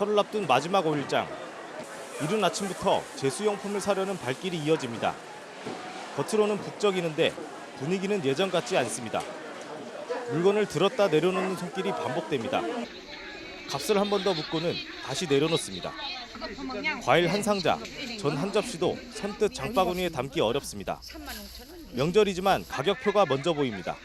설을 앞둔 마지막 5일장. 이른 아침부터 제수용품을 사려는 발길이 이어집니다. 겉으로는 북적이는데 분위기는 예전 같지 않습니다. 물건을 들었다 내려놓는 손길이 반복됩니다. 값을 한 번 더 묻고는 다시 내려놓습니다. 과일 한 상자, 전 한 접시도 선뜻 장바구니에 담기 어렵습니다. 명절이지만 가격표가 먼저 보입니다.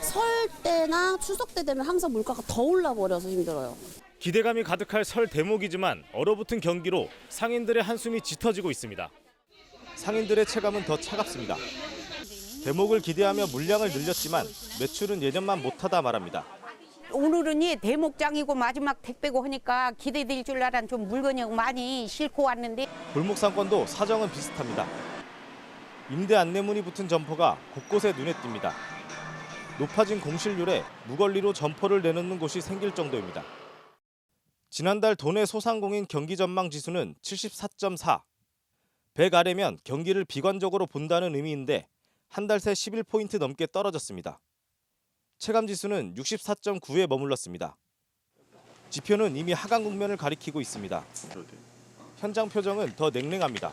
설 때나 추석 때 되면 항상 물가가 더 올라 버려서 힘들어요. 기대감이 가득할 설 대목이지만 얼어붙은 경기로 상인들의 한숨이 짙어지고 있습니다. 상인들의 체감은 더 차갑습니다. 대목을 기대하며 물량을 늘렸지만 매출은 예년만 못하다 말합니다. 오늘은 이 대목장이고 마지막 택배고 하니까 기대될 줄 알았는 좀 물건이 많이 싣고 왔는데 골목 상권도 사정은 비슷합니다. 임대 안내문이 붙은 점포가 곳곳에 눈에 띕니다. 높아진 공실률에 무권리로 점포를 내놓는 곳이 생길 정도입니다. 지난달 도내 소상공인 경기 전망 지수는 74.4. 100 아래면 경기를 비관적으로 본다는 의미인데 한 달 새 11포인트 넘게 떨어졌습니다. 체감 지수는 64.9에 머물렀습니다. 지표는 이미 하강 국면을 가리키고 있습니다. 현장 표정은 더 냉랭합니다.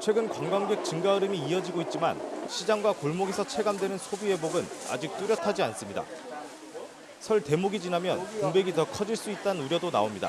최근 관광객 증가 흐름이 이어지고 있지만 시장과 골목에서 체감되는 소비 회복은 아직 뚜렷하지 않습니다. 설 대목이 지나면 공백이 더 커질 수 있다는 우려도 나옵니다.